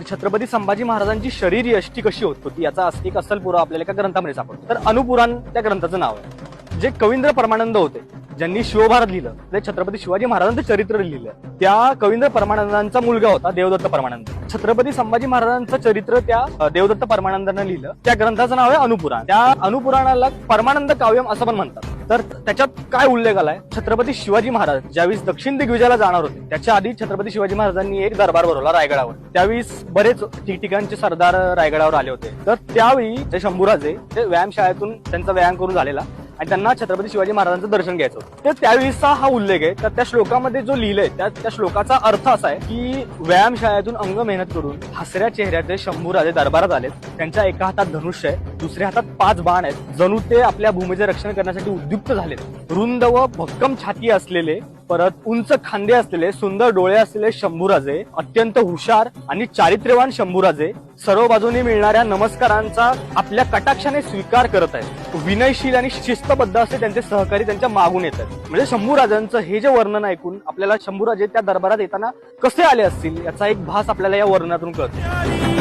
तर छत्रपती संभाजी महाराजांची शरीर यष्टी कशी होत होती याचा एक असल पुरा आपल्याला एका ग्रंथामध्ये सापडतो. तर अनुपुराण त्या ग्रंथाचं नाव आहे. जे कवींद्र परमानंद होते ज्यांनी शिवभारत लिहिलं ते छत्रपती शिवाजी महाराजांचं चरित्र लिहिलं त्या कवींद्र परमानंदांचा मुलगा होता देवदत्त परमानंद. छत्रपती संभाजी महाराजांचं चरित्र त्या देवदत्त परमानंदानं लिहिलं. त्या ग्रंथाचं नाव आहे अनुपुराण. त्या अनुपुराणाला परमानंद काव्यम असं पण म्हणतात. तर त्याच्यात काय उल्लेख आलाय? छत्रपती शिवाजी महाराज ज्यावेळेस दक्षिण दिग्विजयाला जाणार होते त्याच्या आधी छत्रपती शिवाजी महाराजांनी एक दरबार भरवला रायगडावर. त्यावेळेस बरेच ठिकठिकाणचे सरदार रायगडावर आले होते. तर त्यावेळी ते शंभूराजे ते व्यायामशाळेतून त्यांचा व्यायाम करून झालेला आणि त्यांना छत्रपती शिवाजी महाराजांचं दर्शन घ्यायचं होतं. तर त्यावेळीचा हा उल्लेख आहे. तर त्या श्लोकामध्ये जो लिहिलंय त्या त्या श्लोकाचा अर्थ असा आहे की व्यायामशाळेतून अंग मेहनत करून हसऱ्या चेहऱ्याचे शंभूराजे दरबारात आलेत. त्यांच्या एका हातात धनुष्य आहे दुसऱ्या हातात पाच बाण आहेत. जणू ते आपल्या भूमीचे रक्षण करण्यासाठी उद्युक्त झालेत. रुंद व भक्कम छाती असलेले परत उंच खांदे असलेले सुंदर डोळे असलेले शंभूराजे अत्यंत हुशार आणि चारित्र्यवान शंभूराजे सर्व बाजूने मिळणाऱ्या नमस्कारांचा आपल्या कटाक्षाने स्वीकार करत आहेत. विनयशील आणि शिस्तबद्ध असे त्यांचे सहकारी त्यांच्या मागून येत आहेत. म्हणजे शंभूराजांचं हे जे वर्णन ऐकून आपल्याला शंभूराजे त्या दरबारात येताना कसे आले असतील याचा एक भास आपल्याला या वर्णनातून कळतो.